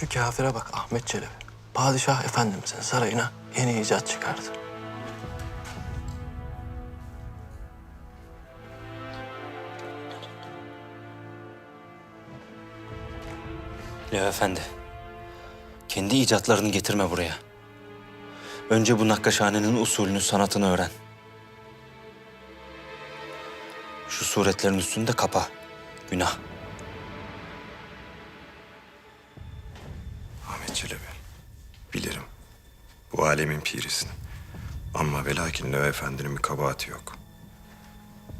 Şu kafire bak Ahmet Çelebi. Padişah Efendimizin sarayına yeni icat çıkardı. Leo Efendi, kendi icatlarını getirme buraya. Önce bu nakkaşhanenin usulünü, sanatını öğren. Şu suretlerin üstünde kapa. Günah. Bu alemin pirisin. Ama ve lakin Leo Efendi'nin bir kabahati yok.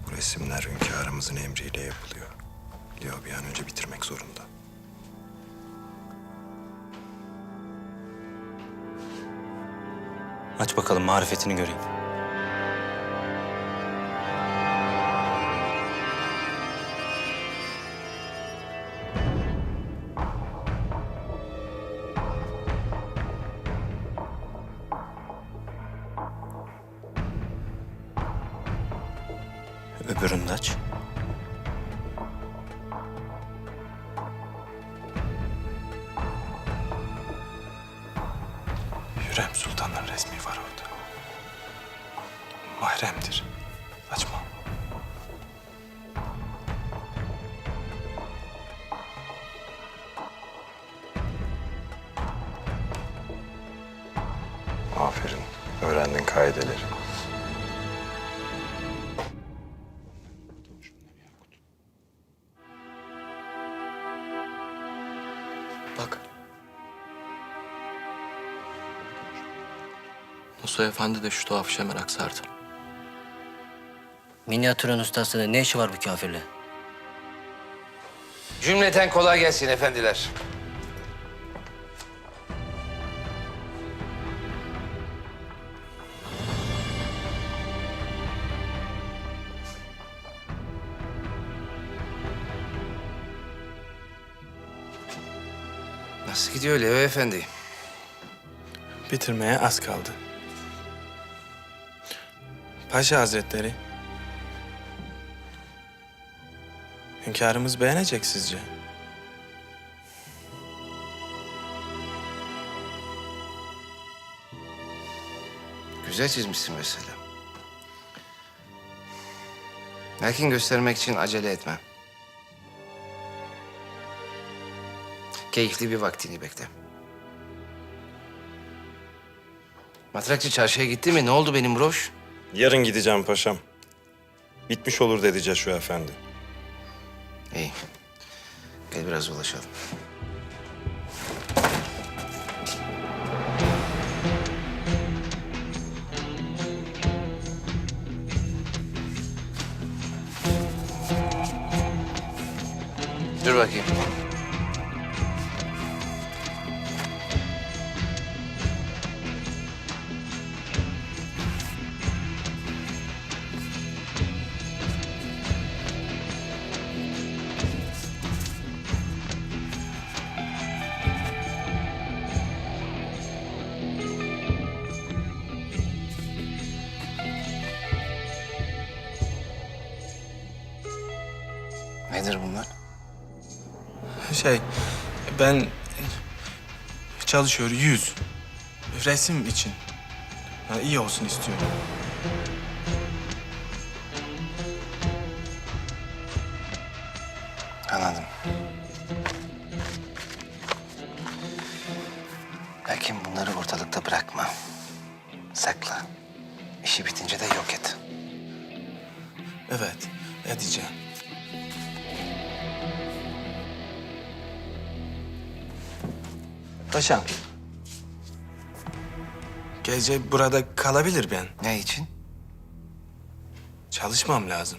Bu resimler hünkârımızın emriyle yapılıyor. Leo bir an önce bitirmek zorunda. Aç bakalım marifetini göreyim. Öbürünü aç. Hürrem Sultan'ın resmi var orada. Mahremdir. Açma. Aferin. Öğrendin kaideleri. Musa Efendi de şu tuhaf işe merak sardı. Minyatürün ustasının ne işi var bu kafirle? Cümleten kolay gelsin efendiler. Nasıl gidiyor Leo Efendi? Bitirmeye az kaldı. Paşa Hazretleri. Hünkârımız beğenecek sizce? Güzel çizmişsin mesela. Lakin göstermek için acele etme. Keyifli bir vaktini bekle. Matrakçı çarşıya gitti mi? Ne oldu benim broş? Yarın gideceğim paşam. Bitmiş olur dedi şu efendi. İyi. Gel biraz dolaşalım. Dur bakayım. Nedir bunlar? Şey, ben çalışıyor yüz. Resim için. Ha, iyi olsun istiyorum. Anladım. Lakin bunları ortalıkta bırakma. Sakla. İşi bitince de yok et. Evet, edeceğim. Paşam. Gece burada kalabilir ben. Ne için? Çalışmam lazım.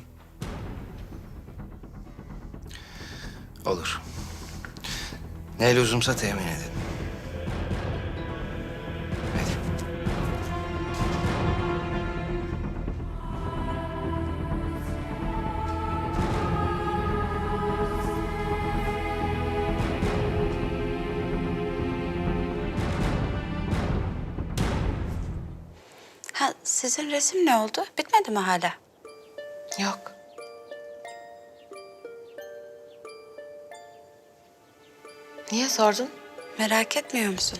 Olur. Ne lüzumsa temin edin. Ha, sizin resim ne oldu? Bitmedi mi hala? Yok. Niye sordun? Merak etmiyor musun?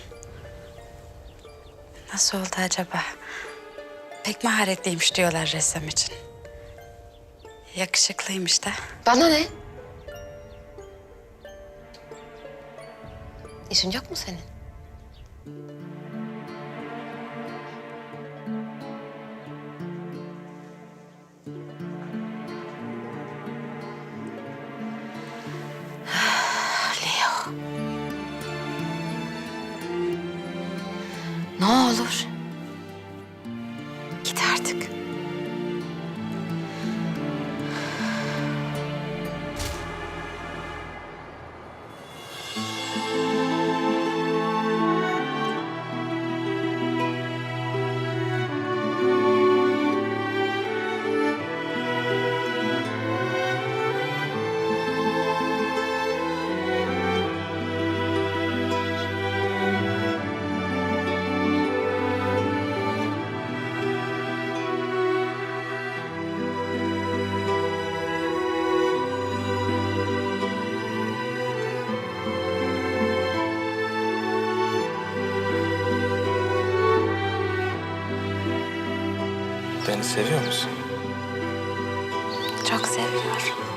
Nasıl oldu acaba? Pek maharetliymiş diyorlar ressam için. Yakışıklıymış da. Bana ne? İşin yok mu senin? Ne olur. Git artık. Beni seviyor musun? Çok seviyorum.